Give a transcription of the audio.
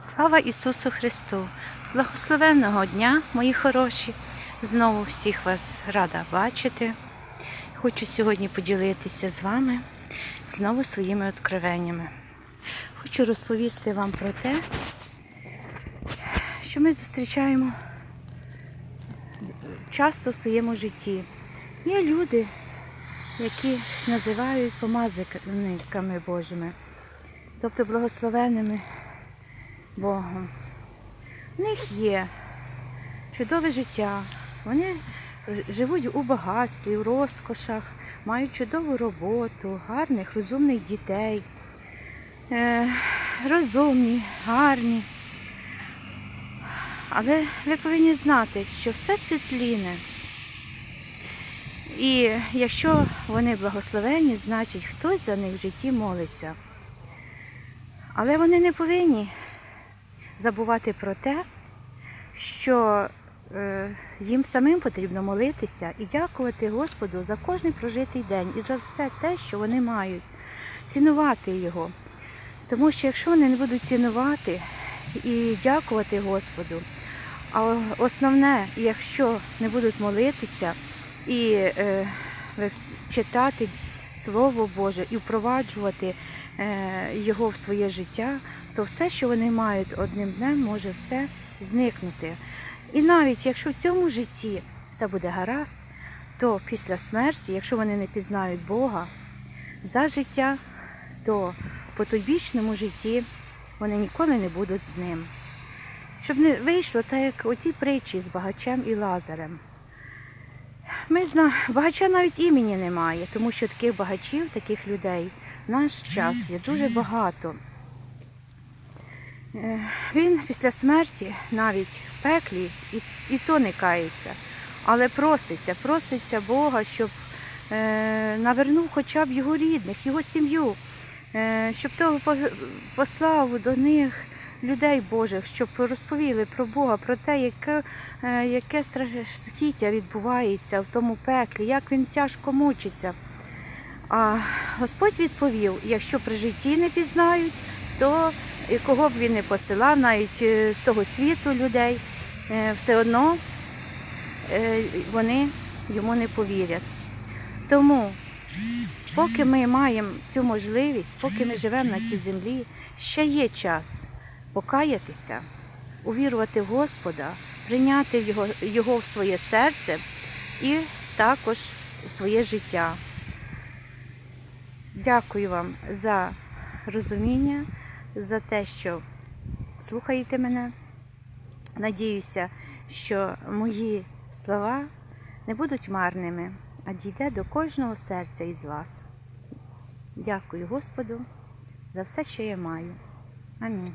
Слава Ісусу Христу! Благословенного дня, мої хороші! Знову всіх вас рада бачити. Хочу сьогодні поділитися з вами знову своїми откровеннями. Хочу розповісти вам про те, що ми зустрічаємо часто в своєму житті. Є люди, які називають помазниками Божими, тобто благословеними Богом. В них є чудове життя. Вони живуть у багатстві, у розкошах, мають чудову роботу, гарних, розумних дітей, е, розумні, гарні. Але ви повинні знати, що все це тліне. І якщо вони благословені, значить хтось за них в житті молиться. Але вони не повинні забувати про те, що е, їм самим потрібно молитися і дякувати Господу за кожний прожитий день і за все те, що вони мають, цінувати його. Тому що якщо вони не будуть цінувати і дякувати Господу, а основне, якщо не будуть молитися і е, читати Слово Боже і впроваджувати е, його в своє життя, то все, що вони мають одним днем, може все зникнути. І навіть якщо в цьому житті все буде гаразд, то після смерті, якщо вони не пізнають Бога за життя, то по тодвічному житті вони ніколи не будуть з ним. Щоб не вийшло так, як у тій притчі з багачем і Лазарем. Ми зна... багача навіть імені немає, тому що таких багачів, таких людей в наш час є дуже багато. Він після смерті навіть в пеклі і, і то не кається, але проситься, проситься Бога, щоб е, навернув хоча б його рідних, його сім'ю, е, щоб того послав до них людей Божих, щоб розповіли про Бога, про те, яке, е, яке страхіття відбувається в тому пеклі, як він тяжко мучиться. А Господь відповів: якщо при житті не пізнають, то кого б він не посилав, навіть е, з того світу людей, е, все одно е, вони йому не повірять. Тому, поки ми маємо цю можливість, поки ми живемо на цій землі, ще є час покаятися, увірувати в Господа, прийняти його, його в своє серце і також у своє життя. Дякую вам за розуміння, за те, що слухаєте мене. Надіюся, що мої слова не будуть марними, а дійде до кожного серця із вас. Дякую Господу за все, що я маю. Амінь.